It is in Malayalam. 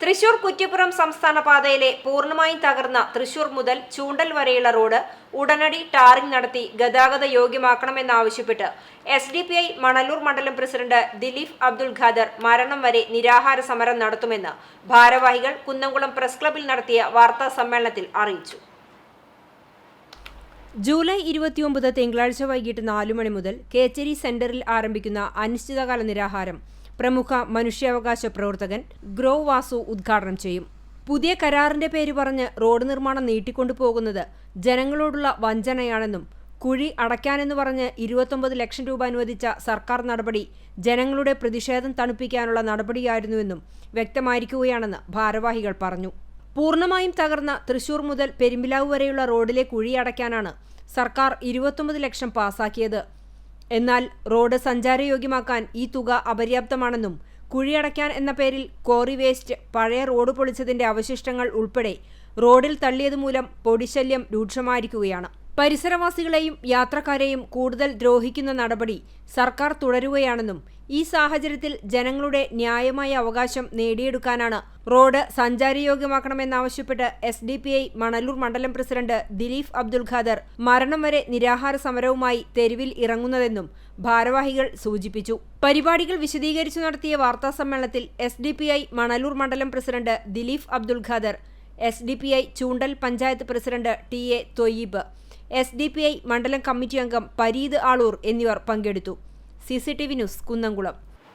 തൃശൂർ കുറ്റിപ്പുറം സംസ്ഥാന പാതയിലെ പൂർണമായും തകർന്ന തൃശൂർ മുതൽ ചൂണ്ടൽ വരെയുള്ള റോഡ് ഉടനടി ടാറിംഗ് നടത്തി ഗതാഗത യോഗ്യമാക്കണമെന്നാവശ്യപ്പെട്ട് S D P I Manalur മണ്ഡലം പ്രസിഡന്റ് ദിലീപ് അബ്ദുൽ ഖാദർ മരണം വരെ നിരാഹാര സമരം നടത്തുമെന്ന് ഭാരവാഹികൾ കുന്നംകുളം പ്രസ് ക്ലബിൽ നടത്തിയ വാർത്താ സമ്മേളനത്തിൽ അറിയിച്ചു. ജൂലൈ ഇരുപത്തിയൊമ്പത് തിങ്കളാഴ്ച വൈകിട്ട് നാലു മണി മുതൽ കേച്ചേരി സെന്ററിൽ ആരംഭിക്കുന്ന അനിശ്ചിതകാല നിരാഹാരം. പ്രമുഖ മനുഷ്യാവകാശ പ്രവർത്തകൻ ഗ്രോ വാസു ഉദ്ഘാടനം ചെയ്യും. പുതിയ കരാറിന്റെ പേര് പറഞ്ഞ് റോഡ് നിർമ്മാണം നീട്ടിക്കൊണ്ടുപോകുന്നത് ജനങ്ങളോടുള്ള വഞ്ചനയാണെന്നും കുഴി അടയ്ക്കാനെന്ന് പറഞ്ഞ് ഇരുപത്തൊമ്പത് ലക്ഷം രൂപ അനുവദിച്ച സർക്കാർ നടപടി ജനങ്ങളുടെ പ്രതിഷേധം തണുപ്പിക്കാനുള്ള നടപടിയായിരുന്നുവെന്നും വ്യക്തമായിരിക്കുകയാണെന്ന് ഭാരവാഹികൾ പറഞ്ഞു. പൂർണമായും തകർന്ന തൃശൂർ മുതൽ പെരുമ്പിലാവ് വരെയുള്ള റോഡിലെ കുഴി അടയ്ക്കാനാണ് സർക്കാർ ഇരുപത്തൊമ്പത് ലക്ഷം പാസാക്കിയത്. എന്നാൽ റോഡ് സഞ്ചാരയോഗ്യമാക്കാൻ ഈ തുക അപര്യാപ്തമാണെന്നും കുഴിയടയ്ക്കാൻ എന്ന പേരിൽ കോറി വേസ്റ്റ് പഴയ റോഡ് പൊളിച്ചതിന്റെ അവശിഷ്ടങ്ങൾ ഉൾപ്പെടെ റോഡിൽ തള്ളിയതുമൂലം പൊടിശല്യം രൂക്ഷമായിരിക്കുകയാണ്. പരിസരവാസികളെയും യാത്രക്കാരെയും കൂടുതൽ ദ്രോഹിക്കുന്ന നടപടി സർക്കാർ തുടരുകയാണെന്നും ഈ സാഹചര്യത്തിൽ ജനങ്ങളുടെ ന്യായമായ അവകാശം നേടിയെടുക്കാനാണ് road സഞ്ചാരയോഗ്യമാക്കണമെന്നാവശ്യപ്പെട്ട് S D P I Manalur മണ്ഡലം പ്രസിഡന്റ് ദിലീഫ് അബ്ദുൽ ഖാദർ മരണം വരെ നിരാഹാര സമരവുമായി തെരുവിൽ ഇറങ്ങുന്നതെന്നും ഭാരവാഹികൾ സൂചിപ്പിച്ചു. പരിപാടികൾ വിശദീകരിച്ചു നടത്തിയ വാർത്താസമ്മേളനത്തിൽ S D P I Manalur മണ്ഡലം president Dileep Abdul Khader S D P I Choondal panchayat president T A Thoyyib S D P I മണ്ഡലം കമ്മിറ്റി അംഗം പരീദ് ആളൂർ എന്നിവർ പങ്കെടുത്തു. C C T V news Kunnamkulam.